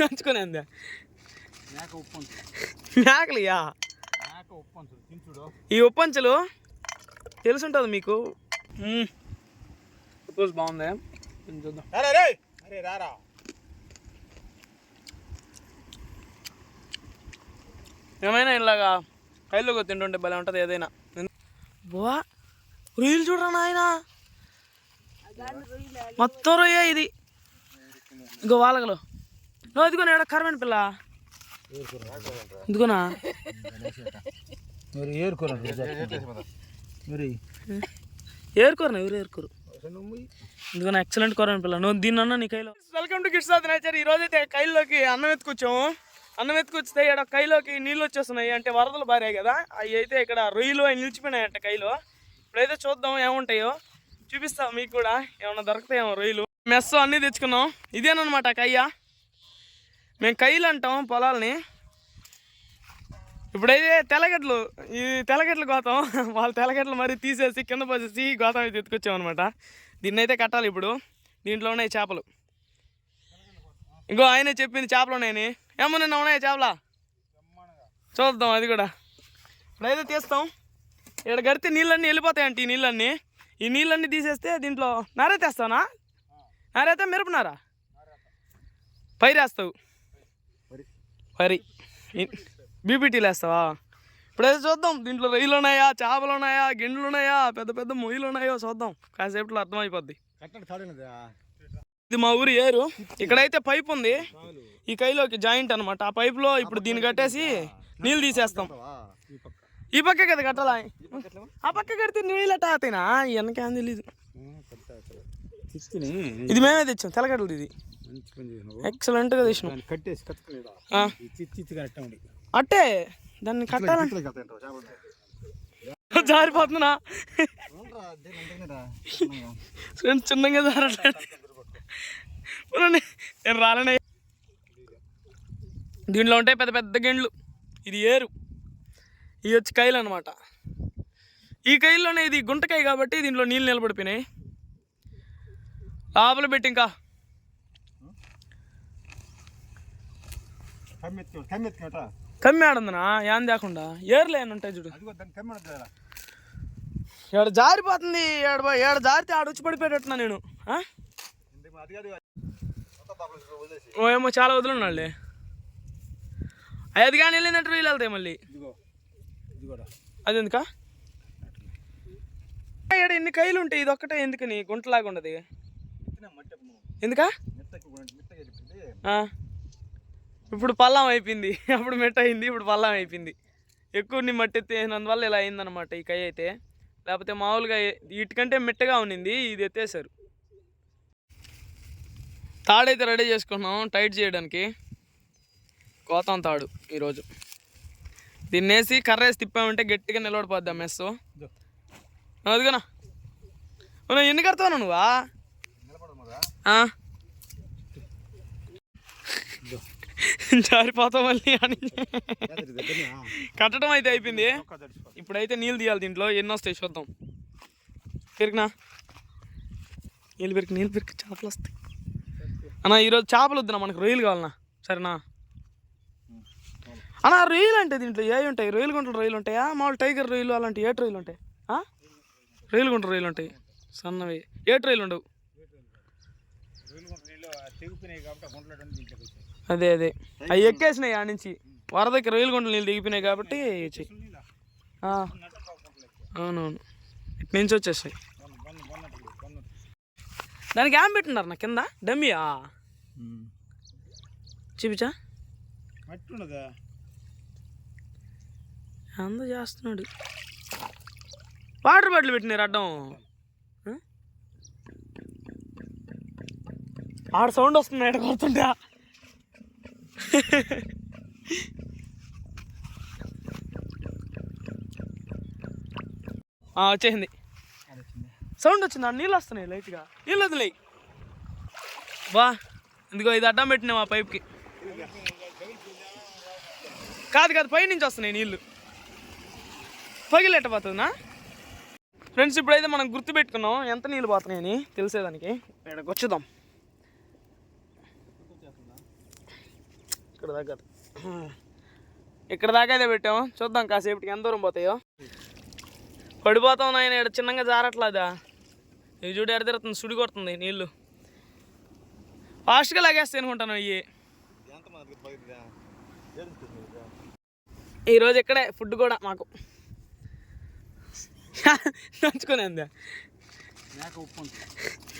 నంచుకొని అందా మేకలియా ఈ ఉప్పంచెలు తెలుసుంటుంది మీకు. సపోజ్ బాగుంది? చూద్దాం. ఏమైనా ఇలాగా కైలోకి తింటుంటే భలే ఉంటుంది ఏదైనా. బా రొయ్యలు చూడరా నాయన? మొత్తం రొయ్య ఇది. ఇంకో వాళ్ళగలు. నువ్వు ఇదిగోనా ఎక్కడ కరమైన పిల్ల? ఇదిగోనా? మరి ఏరుకోరా మరి ఏరుకోరు ఎవరు ఏరుకోరు? ఇదిగో ఎక్సలెంట్ కూర పిల్ల. నువ్వు దీన్ని అన్న నీ కైలో. Welcome to kids of nature ఈ రోజు అయితే కైలోకి అన్నం ఎత్తుకొచ్చాము. అన్నం ఎత్తుకొచ్చితే ఇక్కడ కైలోకి నీళ్ళు వచ్చేస్తున్నాయి. అంటే వరదలు బారాయి కదా. అవి అయితే ఇక్కడ రొయ్యలు అవి నిలిచిపోయినాయంట కైలో. ఇప్పుడైతే చూద్దాం ఏముంటాయో. చూపిస్తా మీకు కూడా. ఏమన్నా దొరుకుతాయేమో రొయ్యలు. మెస్ అన్నీ తెచ్చుకున్నాం. ఇదేనమాట కయ్య. మేము కైలు అంటాం పొలాల్ని. ఇప్పుడైతే తెల్లగడ్డలు ఈ తెల్లగడ్డలు గోతం. వాళ్ళ తెల్లగడ్డలు మరి తీసేసి కింద పోసేసి గోతం అయితే ఎత్తుకొచ్చామన్నమాట దీన్ని అయితే కట్టాలి ఇప్పుడు. దీంట్లో ఉన్నాయి చేపలు. ఇంకో ఆయనే చెప్పింది చేపలు ఉన్నాయని. ఏమో నిన్న ఉన్నాయా చేపలా? చూద్దాం అది కూడా. ఇప్పుడైతే తీస్తాం. ఇక్కడ గడితే నీళ్ళన్నీ వెళ్ళిపోతాయంట ఈ నీళ్ళన్నీ. ఈ నీళ్ళన్నీ తీసేస్తే దీంట్లో నారే తెస్తానా? నారైతే మిరపనారా పైరేస్తావు పరి. బీపీటీలు వేస్తావా ఇప్పుడైతే చూద్దాం. దీంట్లో రొయ్యలు ఉన్నాయా చేపలు ఉన్నాయా గిండ్లు ఉన్నాయా పెద్ద పెద్ద మొయ్యలు ఉన్నాయో చూద్దాం. కాసేపట్లో అర్థమైపోద్ది. కట్టండి తాడినదా? ఇది మా ఊరి ఏరు. ఇక్కడైతే పైప్ ఉంది. ఈ కైలోకి జాయింట్ అనమాట ఆ పైపులో ఇప్పుడు దీన్ని కట్టేసి నీళ్ళు తీసేస్తాం. ఈ పక్క. కదా కట్టాలా? ఆ పక్క కడితే నీళ్ళు ఎట్టా ఆతేనా వెనకేం తెలీదు. ఇది మేమే తెచ్చాం. తెల్లగడ్డలు ఇది. ఎక్సలెంట్గా దాన్ని కట్టేసి అట్టే దాన్ని కట్టాలని జారిపోతున్నా ఫ్రెండ్స్ చిన్నగా. జారట్లేదు నేను రాలనే. దీంట్లో ఉంటాయి పెద్ద పెద్ద గెండ్లు. ఇది ఏరు. ఇవి వచ్చి కైలు అనమాట ఈ కైల్లోనే ఇది గుంటకాయ కాబట్టి దీంట్లో నీళ్ళు నిలబడిపోయినాయి. లోపల పెట్టి ఇంకా కమ్మి ఆడుందనా ఏం తేకుండా ఏర్లు ఉంటాయి చూడు ఏడ జారిపోతుంది ఏడ ఏడ జారితే ఆడ వచ్చి పడిపోయేటట్టున్నా నేను ఓ ఏమో చాలా వదులున్నాళ్ళే అది కానీ వెళ్ళిందంటే వీళ్ళు వెళ్తాయి మళ్ళీ అది ఎందుకా ఎన్ని కైలు ఉంటాయి ఇది ఒక్కటే ఎందుకని గుంటలాగా ఉండదు ఎందుకా మెత్తకి మెత్తగా చెప్పింది ఆ. ఇప్పుడు పల్లం అయిపోయింది. అప్పుడు మెట్ట అయింది ఇప్పుడు పల్లం అయిపోయింది. ఎక్కువ నీ మట్టి ఎత్తేసినందువల్ల ఇలా అయిందనమాట ఈ కై అయితే. లేకపోతే మామూలుగా వీటికంటే మెట్టగా ఉన్నింది ఇది ఎత్తేసారు. తాడైతే రెడీ చేసుకున్నాం టైట్ చేయడానికి. కోతం తాడు ఈరోజు. దీన్ని వేసి కర్ర వేసి తిప్పామంటే గట్టిగా నిలబడిపోద్ది మెస్ అదిగోనా. ఎన్ని కడతావు నువ్వా? జారిపోతావు మళ్ళీ అని. కట్టడం అయితే అయిపోయింది. ఇప్పుడైతే నీళ్ళు తీయాలి దీంట్లో ఎన్ని వస్తాయి చూద్దాం. పెరిగినా? నీళ్ళు పెరికి నీళ్ళు పెరికి చేపలు వస్తాయి. అన్న ఈరోజు చేపలు వద్దునా? మనకు రొయ్యలు కావాలన్నా. సరేనా? అన్న రొయ్యలు అంటే దీంట్లో ఏ ఉంటాయి? రొయ్యలు గుంటలు రొయ్యలు ఉంటాయా? మామూలు టైగర్ రొయ్యలు అలాంటి ఏటు రొయ్యలు ఉంటాయి? రొయ్యలు గుంట రొయ్యలు ఉంటాయి. సన్నవి. ఏటు రొయ్యలు ఉండవు? అదే అదే. అవి ఎక్కేసినాయి ఆ నుంచి. వరదకి రొయ్యలు గుంటలు నీళ్ళు దిగిపోయినాయి కాబట్టి అవునవును. ఇటు నుంచి వచ్చేసాయి. దానికి ఏం పెట్టినారు నా కింద? డమ్మియా? చూపించా? అంద చేస్తున్నాడు. వాటర్ బాటిల్ పెట్టినారు అడ్డం? ఆడ సౌండ్ వస్తుంది ఎక్కడ కొడుతుంటా. వచ్చేసింది. సౌండ్ వచ్చింది? నీళ్ళు వస్తున్నాయి లైట్గా. నీళ్ళు వదిలేయి. బా ఇందుకో ఇది అడ్డం పెట్టినా మా పైప్కి. కాదు కాదు పై నుంచి వస్తున్నాయి నీళ్ళు. పగిలెట్టబోతుందా ఫ్రెండ్స్ ఇప్పుడైతే మనం గుర్తుపెట్టుకున్నాం ఎంత నీళ్ళు పోతున్నాయని తెలిసేదానికి. ఇక్కడికి వచ్చేద్దాం. ఇక్కడ దాకా ఇక్కడ దాకా అయితే పెట్టాము. చూద్దాం కాసేపటికి ఎంత దూరం పోతాయో. పడిపోతాం నాయన ఇక్కడ చిన్నగా జారట్లేదా ఇవి చూడు ఎడ తిరుగుతుంది సుడి కొడుతుంది నీళ్ళు. ఫాస్ట్గా లాగేస్తాయి అనుకుంటాను ఇవి ఈరోజు ఇక్కడే ఫుడ్ కూడా మాకు. నంచుకునేందా? మేక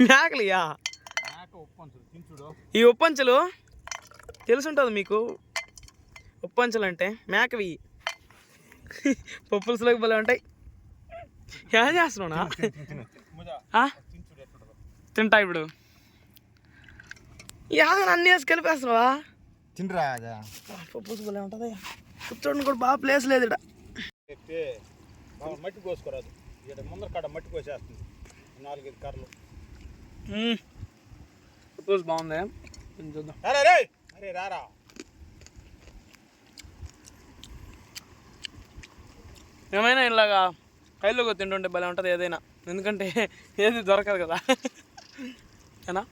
మేకలియా? ఈ ఉప్పంచులు? తెలుసుంటుంది మీకు. ఉప్పంచులు అంటే మేకవి. పప్పులుసులోకి భలే ఉంటాయి. ఏం చేస్తున్నావునా? ఎట్లుంటుందో తింటా ఇప్పుడు. యాద అన్ని వేసి కలిపేస్తున్నావా అదా? పప్పులుసు భలే ఉంటుంది. కూర్చోండి కూడా బాగా ప్లేస్ లేదు ఇక్కడ. మట్టి కోసుకోరాదు. ఇక్కడ ముందర కాడ మట్టి కోసేస్తుంది. నాలుగైదు కర్రలు. పప్పులుసు బాగుంది. చూద్దాం. అరే రారా. ఏమైనా ఇలాగా కైలోకి తింటుంటే భలే ఉంటుంది ఏదైనా. ఎందుకంటే ఏది దొరకదు కదా. ఏనా?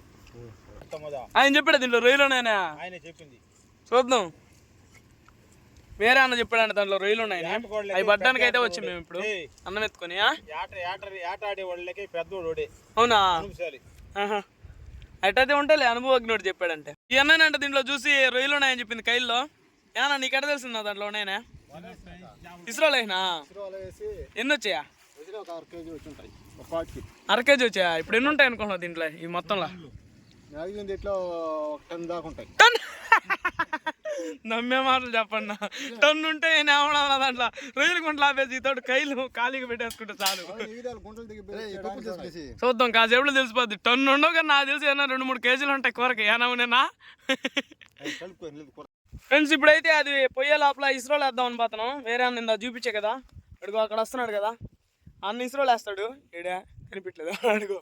ఆయన చెప్పాడు దీంట్లో రొయ్యలున్నాయనా. ఆయనే చెప్పింది. చూద్దాం. వేరే అన్న చెప్పాడంట దాంట్లో రొయ్యలు ఉన్నాయి అవి పడ్డానికి అయితే వచ్చాం మేము ఇప్పుడు. అన్నం ఎత్తుకొని ఆ? ఏట ఏట ఏట ఆడే వాళ్ళకి పెద్దోడు అవునా. అట్టయితే ఉంటేలే అనుభవజ్ఞుడు చెప్పాడంటే. ఈ అన్ననంట దీంట్లో చూసి రొయ్యలు ఉన్నాయని చెప్పింది కైల్లో. ఏనా నీకెట తెలిసిందా దాంట్లో ఉన్నాయనా? ఇస్రోలేనా వేసి ఎన్ని వచ్చాయా? అర కేజీ వచ్చాయా? ఇప్పుడు ఎన్ని ఉంటాయి అనుకుంటున్నావు దీంట్లో ఈ మొత్తంలో? టన్ దాకా ఉంటాయి. నమ్మే మాటలు చెప్పండి టన్ ఉంటే నేను ఏమన్నా దాంట్లో రొయ్యలు గుంటలు ఆపేసి తోడు కైలు ఖాళీగా పెట్టేసుకుంటే చాలు. చూద్దాం కాసేపులో తెలిసిపోద్ది. టన్ను ఉండవు కానీ నాకు తెలిసి ఏమన్నా రెండు మూడు కేజీలు ఉంటాయి కూరకి. ఏమన్నా కూర? ఫ్రెండ్స్ ఇప్పుడైతే అది పొయ్యే లోపల ఇస్రోలు వేద్దాం అనుపోతున్నాం వేరే అన్న ఇందా చూపించే కదా? అడుగు అక్కడ వస్తున్నాడు కదా? అన్న ఇస్రోలు వేస్తాడు. ఈడ కనిపించలేదు. అడుగు.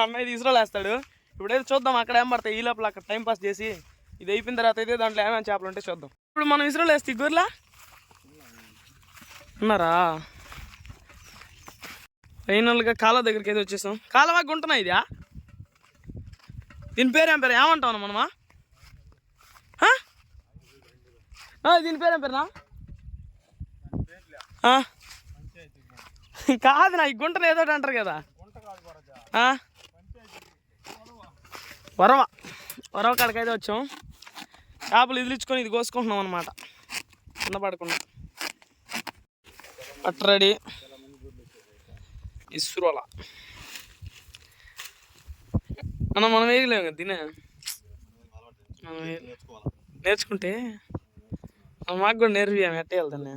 అన్న ఇది ఇస్రోలు వేస్తాడు. ఇప్పుడైతే చూద్దాం అక్కడ ఏం పడతాయి. ఈ లోపల అక్కడ టైం పాస్ చేసి ఇది అయిపోయిన తర్వాత అయితే దాంట్లో ఏమైనా చేపలు ఉంటే చూద్దాం. ఇప్పుడు మనం ఇస్రోలు వేస్తే గొర్రెలా? ఉన్నారా? ఫైనల్గా కాలువ దగ్గరికి అయితే వచ్చేసాం. కాలువ గుంటనా ఇదా? దీని పేరు ఏం పేరు? ఏమంటావు మనమా? దీని పేరు ఏం పేరునా కాదు నా ఈ గుంటను ఏదో ఒకటి అంటారు కదా. వరవ. వరవ కాడికైతే వచ్చాం. చేపలు ఇదిలించుకొని ఇది కోసుకుంటున్నాం అనమాట కింద పడకుండా పట్టరెడీ ఇసురోల. అన్న మనం వేయలేము కదా తినే? మనం నేర్చుకుంటే? మాకు కూడా నేర్పియాము ఎట్ట వెళ్తాను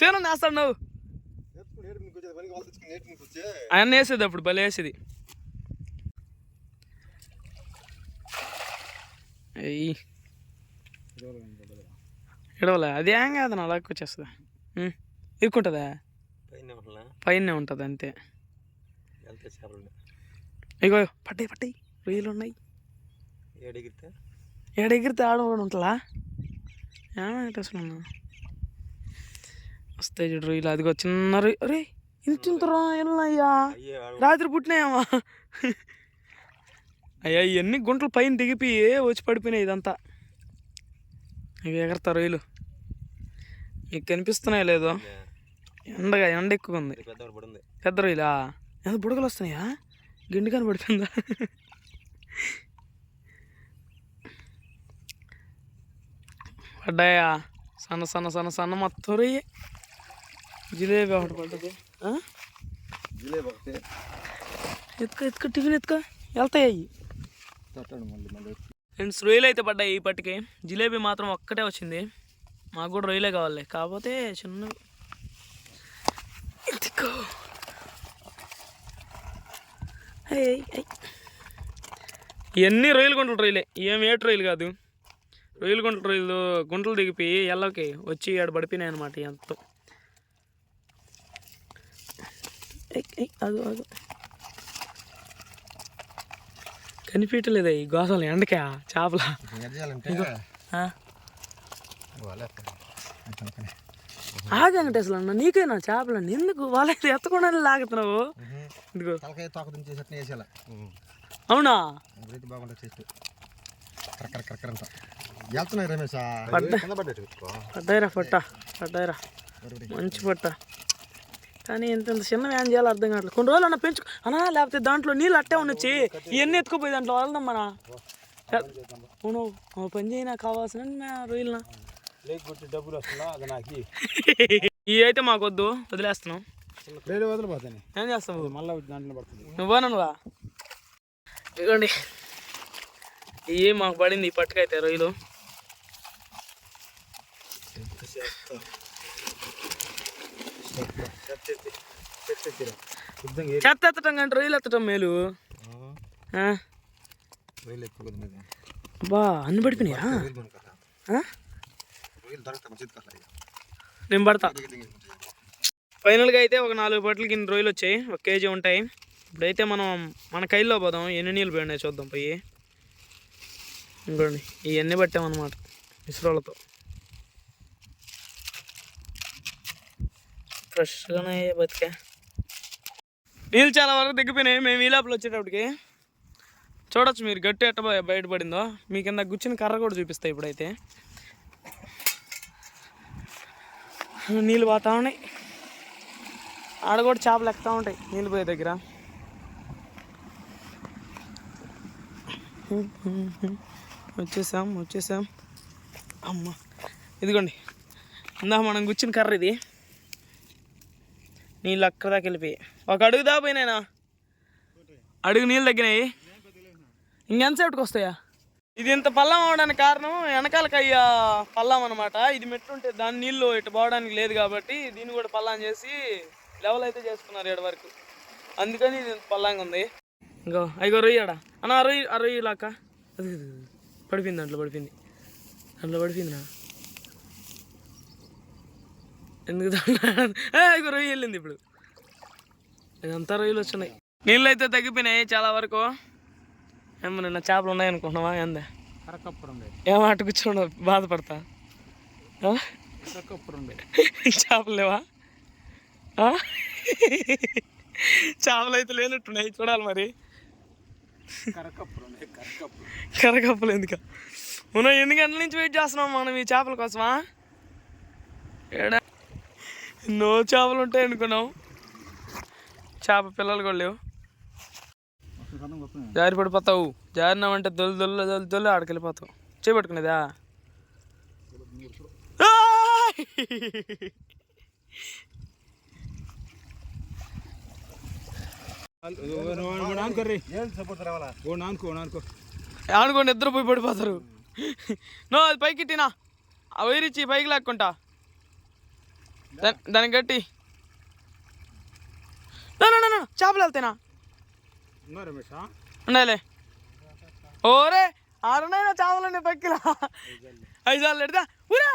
సేను వేస్తాడు నువ్వు. ఆయన వేసేది అప్పుడు భలే వేసేది. ఎడవలే అది ఏం కాదు నా అలాగ వచ్చేస్తుందా. ఇరుక్కుంటుందా? పైన ఉంటుందా అంతే. ఇగో పట్టాయి పట్టాయి. రొయ్యలు ఉన్నాయి. ఏడిగితే ఏడ ఎగిరితే ఆడ కూడా ఉంటుందా? ఏమైనా అసలు వస్తాయి చూడు రొయ్యలు. అదిగో చిన్న రొయ్య. ఉన్నాయ్యా అయ్యే రాత్రి పుట్టినాయమ్మా అయ్యా ఇవన్నీ గుంటలు పైన దిగిపోయి వచ్చి పడిపోయినాయి ఇదంతా. ఇవి ఎగరతా రొయ్యలు మీకు కనిపిస్తున్నాయో లేదో. ఎండగా ఎండ ఎక్కువ ఉంది. పెద్ద రొయ్యలా ఎంత బుడగలు వస్తున్నాయా? గిండి కానీ పడిపోయిందా? పడ్డాయా? సన్న సన్న సన్న సన్న మొత్తం రొయ్యి జిలేబీ ఒకటి పడ్డది. ఎత్తుకో ఎత్తుకో టిఫిన్ ఎత్తుకో. వెళ్తాయి అవి రొయ్యలు అయితే పడ్డాయి ఈ పట్టుకి జిలేబీ మాత్రం ఒక్కటే వచ్చింది. మాకు కూడా రొయ్యలే కావాలి. కాకపోతే చిన్న ఎత్తుకో. ఇవన్నీ రొయ్యలు గుంటలు రొయ్యలే. ఏం ఏటు రొయ్యలు కాదు. రొయ్యలు గుంటల రొయ్యలు గుంటలు దిగిపోయి ఎల్లకి వచ్చి ఆడ పడిపోయినాయి అనమాట ఎంత అదు అదు కనిపించలేదా ఈ గోసాలు ఎండకా చేపల. ఎర్జాలంటే ఆ? ఆగు వెంకటేశ్వర అన్న నీకేనా చేపలన్నీ ఎందుకు? వాళ్ళైతే ఎత్తకుండా లాగుతున్నావు. అవునా? పడ్డాయిరా పట్ట. పడ్డాయిరా. మంచి పట్ట. కానీ ఇంత చిన్న ఏం చేయాలో అర్థం కావట్లేదు. కొన్ని రోజులు అన్న పెంచు అన్నా లేకపోతే దాంట్లో నీళ్ళు అట్టే ఉండొచ్చి ఇవన్నీ ఎత్తుకుపోయి దాంట్లో వెళ్దాం మన. అవును పని చేయనా కావాల్సిన రొయ్యలనా? డబ్బులు. ఇవి అయితే మాకొద్దు వదిలేస్తున్నాం. వేరే వదిలిపోతాను ఏం చేస్తావు? మళ్ళీ నువ్వా నువ్వా ఇదిగోండి. ఇవి మాకు పడింది ఈ పట్టుకైతే రొయ్యలు. చెత్త ఎత్తటం కంటే రొయ్యలు ఎత్తటం మేలు. బా అన్ని పడిపోయినాయా నేను పడతా. ఫైనల్గా అయితే ఒక నాలుగు పట్లకి ఇన్ని రొయ్యలు వచ్చాయి. ఒక కేజీ ఉంటాయి. ఇప్పుడైతే మనం మన కైల్లో పోదాం. ఎన్ని నీళ్ళు పోయినాయి చూద్దాం పోయి. ఇంకోండి ఇవన్నీ పట్టామన్నమాట. ఇసురోళ్ళతో ఫ్రెష్గానే బతికా. నీళ్ళు చాలా వరకు దిగిపోయినాయి మేము ఈ లోపల వచ్చేటప్పటికి చూడొచ్చు మీరు గట్టి ఎట్ట బయ- బయటపడిందో. మీ కింద గుచ్చిన కర్ర కూడా చూపిస్తాయి ఇప్పుడైతే. నీళ్ళు పోతా ఉన్నాయి. ఆడ కూడా చేపలు ఎక్కుతా ఉంటాయి నీళ్ళు పోయే దగ్గర. వచ్చేసాం వచ్చేసాం. అమ్మ. ఇదిగోండి. ఇందా మనం గుచ్చిన కర్ర ఇది. నీళ్ళు అక్కడ దాకా ఒక అడుగు దాపోయినాయినా అడుగు నీళ్ళు తగ్గినాయి. ఇంకెంతసేపటికి వస్తాయా? ఇది ఇంత పల్లం అవడానికి కారణం వెనకాలకయ్యా పల్లం అనమాట ఇది మెట్టుంటే దాని నీళ్ళు ఇటు పోవడానికి లేదు కాబట్టి దీన్ని కూడా పల్లం చేసి లెవెల్ అయితే చేసుకున్నారు ఏడు వరకు. అందుకని ఇది పల్లంగా ఉంది. ఇంకో అయ్యో రొయ్యాడా అన్న ఆ రొయ్యి ఆ రొయ్యి లాక్క అది అది. పడిపోయింది దాంట్లో పడిపోయింది. దాంట్లో పడిపోయిందినా ఎందుకు అయ్యో రొయ్యి వెళ్ళింది ఇప్పుడు. ఇదంతా రొయ్యలు వచ్చినాయి. నీళ్ళు అయితే తగ్గిపోయినాయి చాలా వరకు. ఏమో నిన్న చేపలు ఉన్నాయి అనుకుంటున్నావా ఏందే? కరకప్పుడు ఉండే ఏం అటు కూర్చోండి బాధపడతా. చేపలు లేవా? చేపలు అయితే లేనట్టున్నాయి చూడాలి మరి. కరకప్పలు ఎందుక? మనం ఎన్ని గంటల నుంచి వెయిట్ చేస్తున్నాం మనం ఈ చేపల కోసమా? ఏడా? ఎన్నో చేపలు ఉంటాయి అనుకున్నాం. చేప పిల్లలు కూడా లేవు. జారి పడిపోతావు. జారినామంటే దొల్లు దొల్లు దొల్లు దొల్లు ఆడకెళ్ళిపోతావు చేపట్టుకునేదా? అనుకోండి ఆడుకోండి ఇద్దరు పోయి పడిపోతారు. నో అది పైకి తినా ఆ వైరిచ్చి పైకి లాక్కుంటా. దాని దానికి గట్టి చేపలు వెళ్తేనా ఉండాలి ఓరే ఆడున్నాయినా చేపలు పైకిలా ఐదు సార్లు ఎడతా ఊరే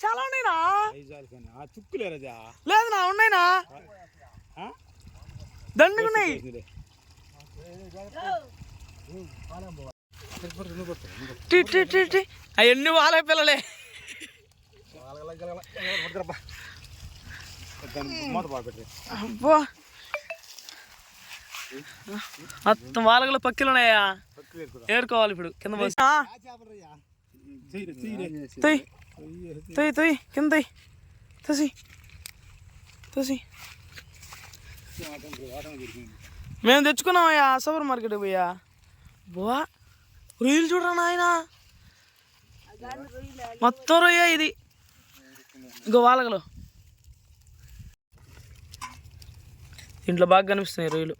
చాలా ఉన్నాయినా ఐజాలు కానీ ఆ చుక్కులేరదా లేదు నా ఉన్నాయినా దండుకున్నాయి అవన్నీ వాళ్ళ పిల్లలే దాన్ని అబ్బా. మొత్తం వాళ్ళలో పక్కలు ఉన్నాయా? ఏరుకోవాలి ఇప్పుడు కింద తొయ్ తొయ్ తొయ్ కింద తొయ్. తోసి తోసి. మేము తెచ్చుకున్నామయ్యా సూపర్ మార్కెట్ పోయా బా రొయ్యలు చూడరా నాయన? మొత్తం రొయ్య ఇది. ఇంకో వాళ్ళగలో దీంట్లో బాగా కనిపిస్తున్నాయి రొయ్యలు.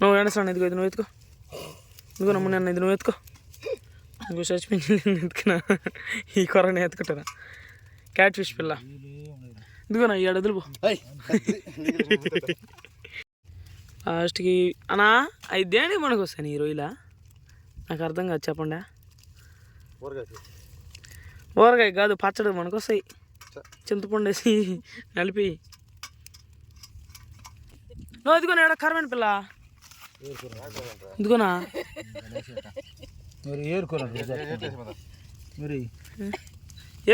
నువ్వు ఎండసాను ఇదిగో ఇది నువ్వు ఎత్తుకో. ఇదిగో నమ్మ నన్ను ఇది నువ్వు ఎత్తుకో. ఇంకో చచ్చిపోయింది నేను ఎత్తుకున్నా. ఈ కొరని ఎత్తుకుంటారా క్యాట్ ఫిష్ పిల్ల. ఇదిగో నా ఏడు వదులు లాస్ట్కి అన్నా అవి దేనికి మనకు వస్తాయి ఈ రొయ్యల? నాకు అర్థం కాదు చెప్పండి? ఊరగాయ కాదు పచ్చడి మనకు వస్తాయి. చింతపండు వేసి నలిపి నువ్వు ఇదిగోనా ఏడ కరమైన పిల్ల. ఇదిగోనా? మరి ఏరుకోరండి మరి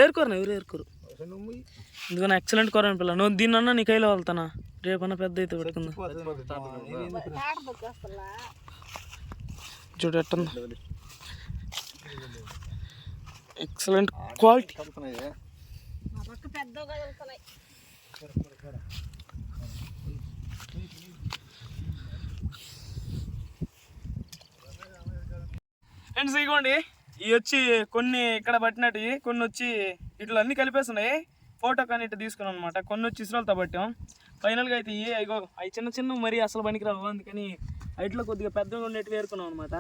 ఏరుకోరు. ఎవరు ఏరుకోరు? ఎందుకన్నా ఎక్సలెంట్ కూర పిల్ల. నువ్వు దీన్నన్నా నీ కైలో వెళ్తానా రేపన్నా పెద్ద అయితే పెట్టుకుందా. చూడు ఎట్టుందా. ఎక్సలెంట్ క్వాలిటీ ఫ్రెండ్స్ ఇగోండి ఇవి వచ్చి కొన్ని ఇక్కడ పట్టినట్టు కొన్ని వచ్చి ఇట్లా అన్ని కలిపేస్తున్నాయి. ఫోటో కానీ ఇట్లా తీసుకున్నాం అనమాట కొన్ని వచ్చి ఇసురాలతో పట్టాం. ఫైనల్గా అయితే ఇవి అయ్యో అవి చిన్న చిన్న మరి అసలు పనికిరావు. అందుకని వాటిలో కొద్దిగా పెద్దగా ఉండేట్టు వేరుకున్నాం అనమాట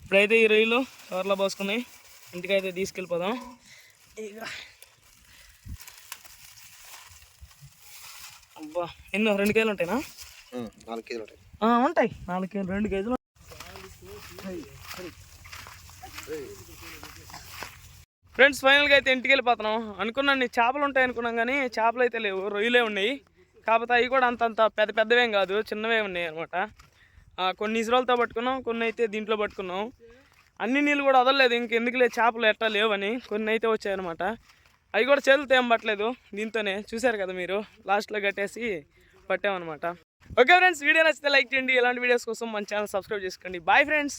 ఇప్పుడైతే ఈ రొయ్యలు కవర్లో పోసుకున్నాయి ఇంటికైతే తీసుకెళ్ళిపోదాం. ఇక అబ్బా ఎన్నో రెండు కేజీలు ఉంటాయినా? నాలుగు కేజీలు ఉంటాయి. ఉంటాయి. నాలుగు కేజీలు రెండు కేజీలు ఫ్రెండ్స్ ఫైనల్గా అయితే ఇంటికి వెళ్ళిపోతున్నాం. అనుకున్నాను చేపలు ఉంటాయి అనుకున్నాం కానీ చేపలు అయితే లేవు రొయ్యలే ఉన్నాయి. కాకపోతే అవి కూడా అంతంత పెద్ద పెద్దవేం కాదు చిన్నవే ఉన్నాయి అనమాట కొన్ని ఇసురాలతో పట్టుకున్నాం కొన్ని అయితే దీంట్లో పట్టుకున్నాం. అన్ని నీళ్ళు కూడా వదలలేదు ఇంకెందుకులే చేపలు ఎట్టా లేవని. కొన్ని అయితే వచ్చాయన్నమాట. అవి కూడా చేతులతో ఏం పట్టలేదు దీంతోనే. చూశారు కదా మీరు? లాస్ట్లో కట్టేసి పట్టామన్నమాట. ఓకే ఫ్రెండ్స్ వీడియో నచ్చితే లైక్ చేయండి. ఇలాంటి వీడియోస్ కోసం మన ఛానల్ సబ్స్క్రైబ్ చేసుకోండి. Bye friends!